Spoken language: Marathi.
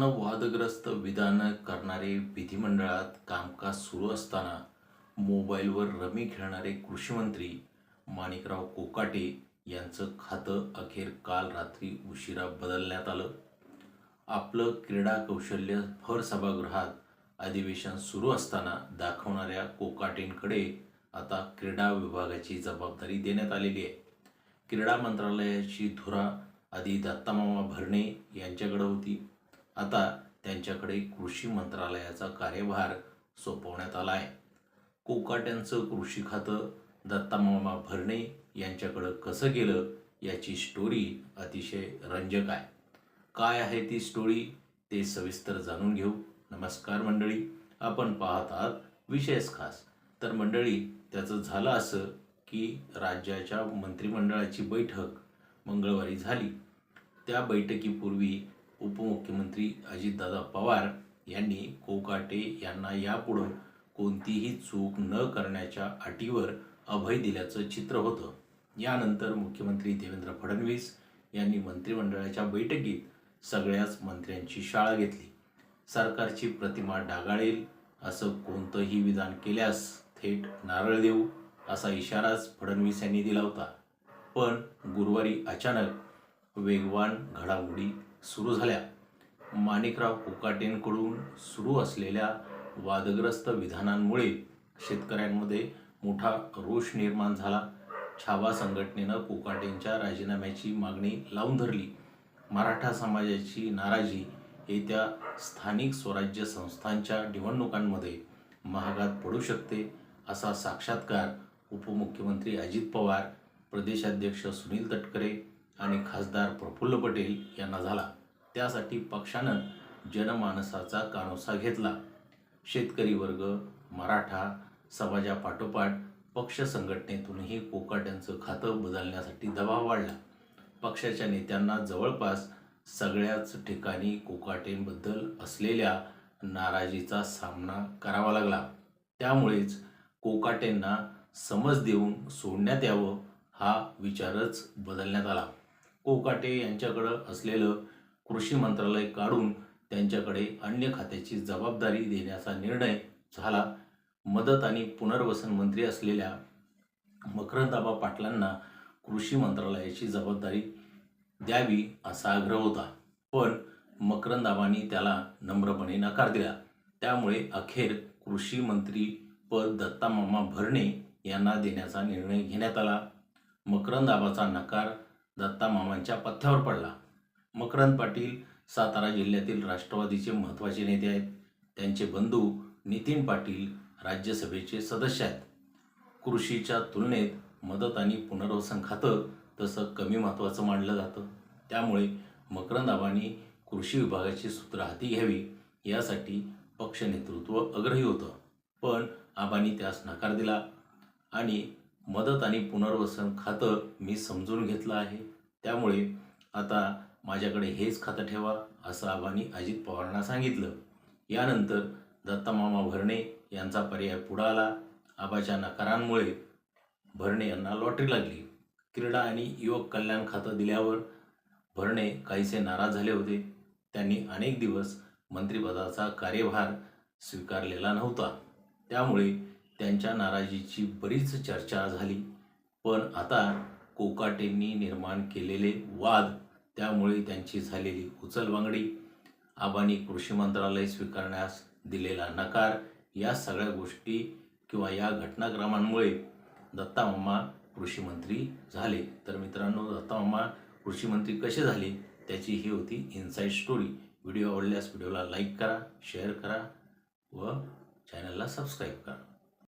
सातत्यानं वादग्रस्त विधानं करणारे विधिमंडळात कामकाज सुरू असताना मोबाईलवर रमी खेळणारे कृषीमंत्री माणिकराव कोकाटे यांचं खातं अखेर काल रात्री उशिरा बदलण्यात आलं. आपलं क्रीडा कौशल्य भर सभागृहात अधिवेशन सुरू असताना दाखवणाऱ्या कोकाटेंकडे आता क्रीडा विभागाची जबाबदारी देण्यात आलेली आहे. क्रीडा मंत्रालयाची धुरा आधी दत्तामामा भरणे यांच्याकडे होती. आता त्यांच्याकडे कृषी मंत्रालयाचा कार्यभार सोपवण्यात आला आहे. कोकाट्यांचं कृषी खातं दत्तामामा भरणे यांच्याकडं कसं गेलं याची स्टोरी अतिशय रंजक आहे. काय आहे ती स्टोरी ते सविस्तर जाणून घेऊ. नमस्कार मंडळी आपण पाहत आहात विशेष खास. तर मंडळी त्याचं झालं असं की राज्याच्या मंत्रिमंडळाची बैठक मंगळवारी झाली. त्या बैठकीपूर्वी उपमुख्यमंत्री अजितदादा पवार यांनी कोकाटे यांना यापुढं कोणतीही चूक न करण्याच्या अटीवर अभय दिल्याचं चित्र होतं. यानंतर मुख्यमंत्री देवेंद्र फडणवीस यांनी मंत्रिमंडळाच्या बैठकीत सगळ्याच मंत्र्यांची शाळा घेतली. सरकारची प्रतिमा डागाळेल असं कोणतंही विधान केल्यास थेट नारळ देऊ असा इशाराच फडणवीस यांनी दिला होता. पण गुरुवारी अचानक वेगवान घडामोडी सुरू झाल्या. माणिकराव कोकाटेंकडून सुरू असलेल्या वादग्रस्त विधानांमुळे शेतकऱ्यांमध्ये मोठा रोष निर्माण झाला. छावा संघटनेनं कोकाटेंच्या राजीनाम्याची मागणी लावून धरली. मराठा समाजाची नाराजी येत्या स्थानिक स्वराज्य संस्थांच्या निवडणुकांमध्ये महागात पडू शकते असा साक्षात्कार उपमुख्यमंत्री अजित पवार प्रदेशाध्यक्ष सुनील तटकरे आणि खासदार प्रफुल्ल पटेल यांना झाला. त्यासाठी पक्षानं जनमानसाचा कानोसा घेतला. शेतकरी वर्ग मराठा समाजापाठोपाठ पक्ष संघटनेतूनही कोकाट्यांचं खातं बदलण्यासाठी दबाव वाढला. पक्षाच्या नेत्यांना जवळपास सगळ्याच ठिकाणी कोकाटेंबद्दल असलेल्या नाराजीचा सामना करावा लागला. त्यामुळेच कोकाटेंना समज देऊन सोडण्यात यावं हा विचारच बदलण्यात आला. कोकाटे यांच्याकडं असलेलं कृषी मंत्रालय काढून त्यांच्याकडे अन्य खात्याची जबाबदारी देण्याचा निर्णय झाला. मदत आणि पुनर्वसन मंत्री असलेल्या मकरंदाबा पाटलांना कृषी मंत्रालयाची जबाबदारी द्यावी असा आग्रह होता. पण मकरंदाबांनी त्याला नम्रपणे नकार दिला. त्यामुळे अखेर कृषी मंत्री पद दत्तामामा भरणे यांना देण्याचा निर्णय घेण्यात आला. मकरंदाबाचा नकार दत्तामामांच्या पथ्यावर पडला. मकरंद पाटील सातारा जिल्ह्यातील राष्ट्रवादीचे महत्त्वाचे नेते आहेत. त्यांचे बंधू नितीन पाटील राज्यसभेचे सदस्य आहेत. कृषीच्या तुलनेत मदत आणि पुनर्वसन खातं तसं कमी महत्त्वाचं मानलं जातं. त्यामुळे मकरंदाबांनी कृषी विभागाची सूत्र हाती घ्यावी यासाठी पक्ष नेतृत्व अग्रही होतं. पण आबांनी त्यास नकार दिला आणि मदत आणि पुनर्वसन खातं मी समजून घेतलं आहे. त्यामुळे आता माझ्याकडे हेच खातं ठेवा असं आबांनी अजित पवारांना सांगितलं. यानंतर दत्तामामा भरणे यांचा पर्याय पुढं आला. आबाच्या नकारांमुळे भरणे यांना लॉटरी लागली. क्रीडा आणि युवक कल्याण खातं दिल्यावर भरणे काहीसे नाराज झाले होते. त्यांनी अनेक दिवस मंत्रिपदाचा कार्यभार स्वीकारलेला नव्हता. त्यामुळे त्यांच्या नाराजीची बरीच चर्चा झाली. पण आता कोकाटेंनी निर्माण केलेले वाद त्यामुळे त्यांची झालेली उचलबांगडी आबांनी कृषी मंत्रालय स्वीकारण्यास दिलेला नकार या सगळ्या गोष्टी किंवा या घटनाक्रमांमुळे दत्तामामा कृषीमंत्री झाले. तर मित्रांनो दत्तामामा कृषीमंत्री कसे झाले त्याची ही होती इनसाईड स्टोरी व्हिडिओ आवडल्यास व्हिडिओला लाईक करा शेअर करा व चॅनलला सबस्क्राईब करा.